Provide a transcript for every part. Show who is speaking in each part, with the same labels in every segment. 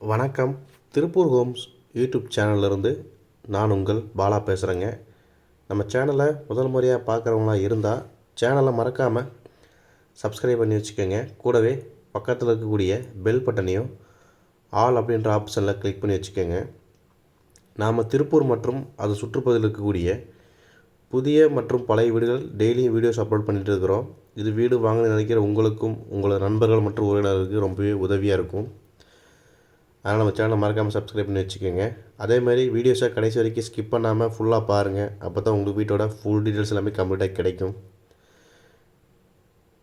Speaker 1: வணக்கம். Tiruppur Holmes YouTube சேனல்லேருந்து நான் உங்கள் பாலா பேசுகிறேங்க நம்ம சேனலை முதல் முறையாக பார்க்குறவங்களா இருந்தால் சேனலை மறக்காமல் சப்ஸ்கிரைப் பண்ணி வச்சுக்கோங்க. கூடவே பக்கத்தில் இருக்கக்கூடிய பெல் பட்டனையும் ஆல் அப்படின்ற ஆப்ஷனில் கிளிக் பண்ணி வச்சுக்கோங்க. நாம் திருப்பூர் மற்றும் அது சுற்றுப்பகுதியில் இருக்கக்கூடிய புதிய மற்றும் பழைய வீடுகள் டெய்லியும் வீடியோஸ் அப்லோட் பண்ணிகிட்டு இருக்கிறோம். இது வீடு வாங்க நினைக்கிற உங்களுக்கும் உங்களோட நண்பர்கள் மற்றும் உறவினர்களுக்கு ரொம்பவே உதவியாக இருக்கும். அதனால் நம்ம சேனலை மறக்காமல் சப்ஸ்கிரைப் பண்ணி வச்சுக்கோங்க. அதே மாதிரி வீடியோஸை கடைசி வரைக்கும் ஸ்கிப் பண்ணாமல் ஃபுல்லாக பாருங்கள் அப்போ தான் உங்களுக்கு வீட்டோட ஃபுல் டீட்டெயில்ஸ் எல்லாமே கம்ப்ளீட்டாக கிடைக்கும்.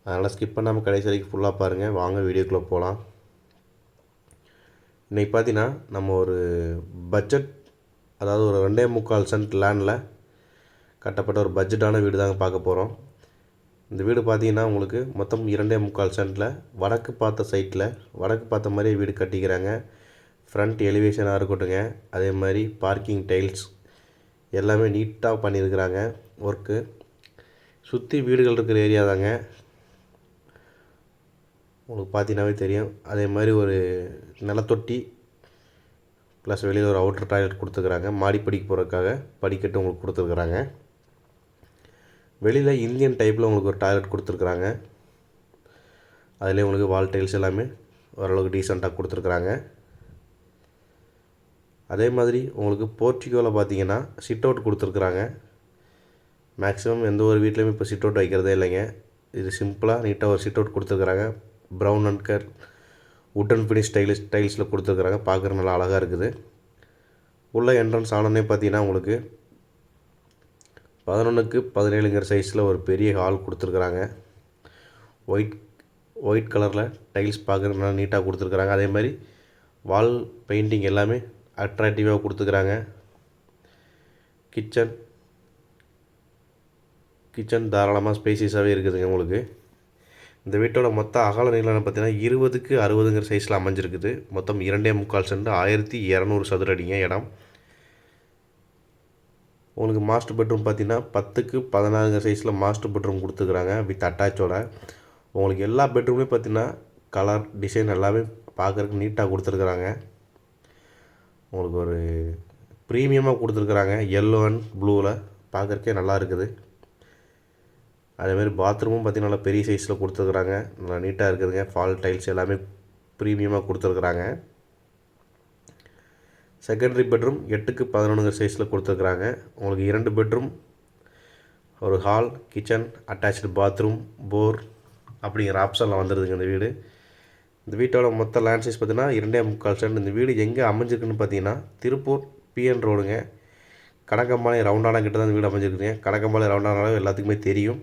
Speaker 1: அதனால் ஸ்கிப் பண்ணாமல் கடைசி வரைக்கும் ஃபுல்லாக பாருங்கள் வாங்க வீடியோக்குள்ளே போகலாம் இன்றைக்கி பார்த்தீங்கன்னா நம்ம ஒரு பட்ஜெட் அதாவது ஒரு ரெண்டே முக்கால் சென்ட் லேண்டில் கட்டப்பட்ட ஒரு பட்ஜெட்டான வீடு தாங்க பார்க்க போகிறோம் இந்த வீடு பார்த்தீங்கன்னா உங்களுக்கு மொத்தம் இரண்டே முக்கால் சென்ட்டில் வடக்கு பார்த்த சைட்டில் வடக்கு பார்த்த மாதிரியே வீடு கட்டிக்கிறாங்க. ஃப்ரண்ட் எலிவேஷனாக இருக்கட்டுங்க அதே மாதிரி பார்க்கிங் டைல்ஸ் எல்லாமே நீட்டாக பண்ணியிருக்கிறாங்க ஒர்க்கு சுற்றி வீடுகள் இருக்கிற ஏரியா தாங்க. உங்களுக்கு பார்த்தீங்கன்னாவே தெரியும். அதே மாதிரி ஒரு நிலத்தொட்டி ப்ளஸ் வெளியில் ஒரு அவுட்டர் டாய்லெட் கொடுத்துருக்குறாங்க. மாடிப்படிக்கு போகிறதுக்காக படிக்கட்டு உங்களுக்கு கொடுத்துருக்குறாங்க. வெளியில் இந்தியன் டைப்பில் உங்களுக்கு ஒரு டாய்லெட் கொடுத்துருக்குறாங்க. அதிலே உங்களுக்கு வால் டைல்ஸ் எல்லாமே ஓரளவுக்கு டீசெண்டாக கொடுத்துருக்குறாங்க. அதே மாதிரி உங்களுக்கு போர்ட்டிகோவில் பார்த்தீங்கன்னா சிட் அவுட் கொடுத்துருக்குறாங்க. மேக்ஸிமம் எந்த ஒரு வீட்லேயுமே இப்போ சிட் அவுட் வைக்கிறதே இல்லைங்க. இது சிம்பிளாக நீட்டாக ஒரு சிட் அவுட் கொடுத்துருக்குறாங்க. ப்ரௌன் அண்ட் கர் உட்டன் ஃபினிஷ் ஸ்டைலிஷ் டைல்ஸில் கொடுத்துருக்குறாங்க. பார்க்குற நல்லா அழகாக இருக்குது. உள்ள என்ட்ரன்ஸ் ஆனோடனே பார்த்தீங்கன்னா உங்களுக்கு பதினொன்றுக்கு பதினேழுங்கிற சைஸில் ஒரு பெரிய ஹால் கொடுத்துருக்குறாங்க. ஒயிட் ஒயிட் கலரில் டைல்ஸ் பார்க்குறதுனால நீட்டாக கொடுத்துருக்குறாங்க. அதே மாதிரி வால் பெயிண்டிங் எல்லாமே அட்ராக்டிவாக கொடுத்துருக்குறாங்க கிச்சன். கிச்சன் தாராளமாக ஸ்பேசியஸாகவே இருக்குதுங்க உங்களுக்கு. இந்த வீட்டோட மொத்த அகல நீளம் பார்த்தீங்கன்னா இருபதுக்கு அறுபதுங்கிற சைஸில் அமைஞ்சிருக்குது. மொத்தம் இரண்டே முக்கால் சென்று ஆயிரத்தி இரநூறு சதுர அடிங்க இடம். உங்களுக்கு மாஸ்டர் பெட்ரூம் பார்த்தீங்கன்னா பத்துக்கு பதினாறுங்கிற சைஸில் மாஸ்டர் பெட்ரூம் கொடுத்துருக்குறாங்க வித் அட்டாச்சோட. உங்களுக்கு எல்லா பெட்ரூம்லேயும் பார்த்தீங்கன்னா கலர் டிசைன் எல்லாமே பார்க்குறதுக்கு நீட்டாக கொடுத்துருக்குறாங்க. உங்களுக்கு ஒரு ப்ரீமியமாக கொடுத்துருக்குறாங்க. எல்லோ அண்ட் ப்ளூவில் பார்க்குறக்கே நல்லா இருக்குது. அதேமாதிரி பாத்ரூமும் பார்த்திங்கன்னா நல்லா பெரிய சைஸில் கொடுத்துருக்குறாங்க. நல்லா நீட்டாக இருக்குதுங்க. ஃபால் டைல்ஸ் எல்லாமே ப்ரீமியமாக கொடுத்துருக்குறாங்க. செகண்டரி பெட்ரூம் எட்டுக்கு பதினொன்று சைஸில் கொடுத்துருக்குறாங்க. உங்களுக்கு இரண்டு பெட்ரூம் ஒரு ஹால் கிச்சன் அட்டாச்சு பாத்ரூம் போர் அப்படிங்கிற ஆப்ஷனில் வந்துடுதுங்க இந்த வீடு. இந்த வீட்டோட மொத்த லேண்ட் சைஸ் பார்த்தீங்கன்னா இரண்டே முக்கால் சென்ட். இந்த வீடு எங்கே அமைஞ்சிருக்குன்னு பார்த்தீங்கன்னா திருப்பூர் பிஎன் ரோடுங்க கணக்கம்பாளையம் ரவுண்டானா கிட்ட தான் இந்த வீடு அமைஞ்சிருக்குங்க கணக்கம்பாளையம் ரவுண்டானாலும் எல்லாத்துக்குமே தெரியும்.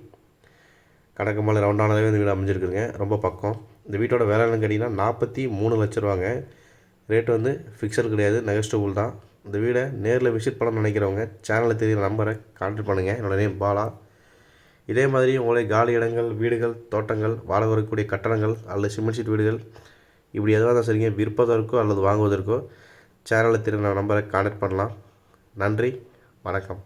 Speaker 1: கணக்கம்பாளையம் ரவுண்டானாலே இந்த வீடு அமைஞ்சிருக்குதுங்க. ரொம்ப பக்கம். இந்த வீட்டோட வேலை என்னன்னு கேட்டிங்கன்னா நாற்பத்தி மூணு லட்ச ரூபாங்க. ரேட் வந்து ஃபிக்ஸட் கிடையாது. நெகஸ்டபுள் தான். இந்த வீடை நேரில் விசிட் பண்ணணும்னு நினைக்கிறவங்க சேனலில் தெரியுற நம்பரை கான்டாக்ட் பண்ணுங்கள் என்னோட நேம் பாலா. இதே மாதிரி உங்களுடைய காலி இடங்கள் வீடுகள் தோட்டங்கள் வாழ வரக்கூடிய கட்டடங்கள் அல்லது சிமெண்ட் ஷீட் வீடுகள் இப்படி எதுவாக தான் சரிங்க விற்பதற்கோ அல்லது வாங்குவதற்கோ சேனலை தெரியுற நம்பரை கான்டாக்ட் பண்ணலாம். நன்றி வணக்கம்.